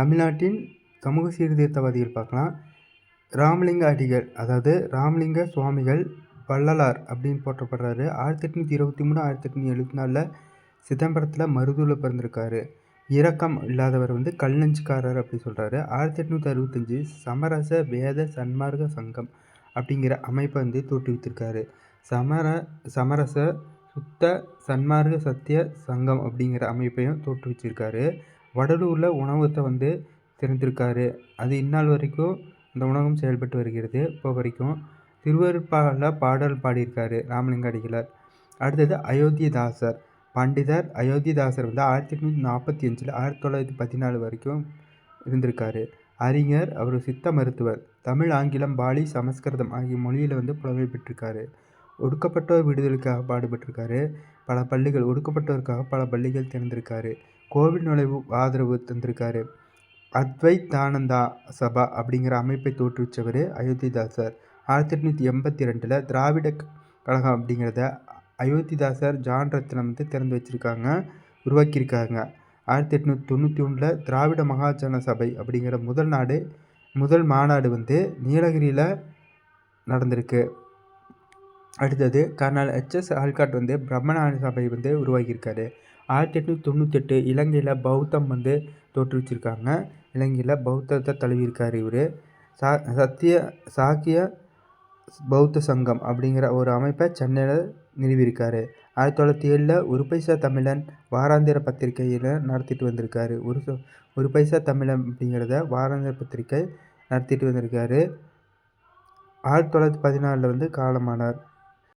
தமிழ்நாட்டின் சமூக சீர்திருத்தவாதிகள் பார்க்கலாம். ராமலிங்க அடிகள் அதாவது ராமலிங்க சுவாமிகள் வள்ளலார் அப்படின்னு போற்றப்படுறாரு. ஆயிரத்தி எட்நூற்றி இருபத்தி மூணு ஆயிரத்தி எட்நூற்றி எழுபத்தி நாலில் சிதம்பரத்தில் மருதூரில் பிறந்திருக்காரு. இரக்கம் இல்லாதவர் வந்து கல்லஞ்சுக்காரர் அப்படின்னு அப்படி சொல்கிறாரு ஆயிரத்தி எட்நூற்றி அறுபத்தஞ்சு சமரச வேத சன்மார்க்க சங்கம் அப்படிங்கிற அமைப்பை வந்து தோற்றுவித்திருக்காரு. சமர சமரச சுத்த சன்மார்க்க சத்திய சங்கம் அப்படிங்கிற அமைப்பையும் தோற்றுவிச்சிருக்காரு. வடலூரில் உணவகத்தை வந்து திறந்திருக்காரு. அது இந்நாள் வரைக்கும் அந்த உணவகம் செயல்பட்டு வருகிறது. இப்போ வரைக்கும் திருவருட்பாவில் பாடல் பாடியிருக்காரு ராமலிங்க அடிகளார் அடுத்தது அயோத்திதாசர். பண்டிதர் அயோத்திதாசர் வந்து ஆயிரத்தி எட்நூற்றி நாற்பத்தி அஞ்சில் ஆயிரத்தி தொள்ளாயிரத்தி பதினாலு வரைக்கும் இருந்திருக்காரு. அறிஞர் அவர் சித்த மருத்துவர். தமிழ் ஆங்கிலம் பாலி சமஸ்கிருதம் ஆகிய மொழியில் வந்து புலமை பெற்றிருக்காரு. ஒடுக்கப்பட்டோர் விடுதலுக்காக பாடுபட்டிருக்காரு. பல பள்ளிகள் ஒடுக்கப்பட்டோருக்காக பல பள்ளிகள் திறந்திருக்காரு. கோவில் நுழைவு ஆதரவு தந்திருக்காரு. அத்வைத்தானந்தா சபா அப்படிங்கிற அமைப்பை தோற்றுவிச்சவர் அயோத்திதாசர். ஆயிரத்தி எட்நூற்றி எண்பத்தி ரெண்டில் திராவிட கழகம் அப்படிங்கிறத அயோத்திதாசர் ஜான் ரத்னம் வந்து திறந்து வச்சுருக்காங்க உருவாக்கியிருக்காங்க. ஆயிரத்தி எட்நூற்றி தொண்ணூற்றி ஒன்றில் திராவிட மகாஜன சபை அப்படிங்கிற முதல் நாடு முதல் மாநாடு வந்து நீலகிரியில் நடந்திருக்கு. அடுத்தது கர்னல் ஹெச்எஸ் ஆல்காட் வந்து பிரம்மண சபை வந்து உருவாகியிருக்காரு. ஆயிரத்தி எட்நூற்றி தொண்ணூத்தெட்டு இலங்கையில் பௌத்தம் வந்து தோற்றுவிச்சிருக்காங்க இலங்கையில் பௌத்தத்தை தழுவியிருக்கார் இவர். சா சத்திய சாக்கிய பௌத்த சங்கம் அப்படிங்கிற ஒரு அமைப்பை சென்னையில் நிறுவியிருக்காரு. ஆயிரத்தி தொள்ளாயிரத்தி ஏழில் ஒரு பைசா தமிழன் வாராந்திர பத்திரிகையில் நடத்திட்டு வந்திருக்காரு. ஒரு ஒரு பைசா தமிழன் அப்படிங்கிறத வாராந்திர பத்திரிகை நடத்திட்டு வந்திருக்காரு. ஆயிரத்தி தொள்ளாயிரத்தி பதினாலில் வந்து காலமானார்.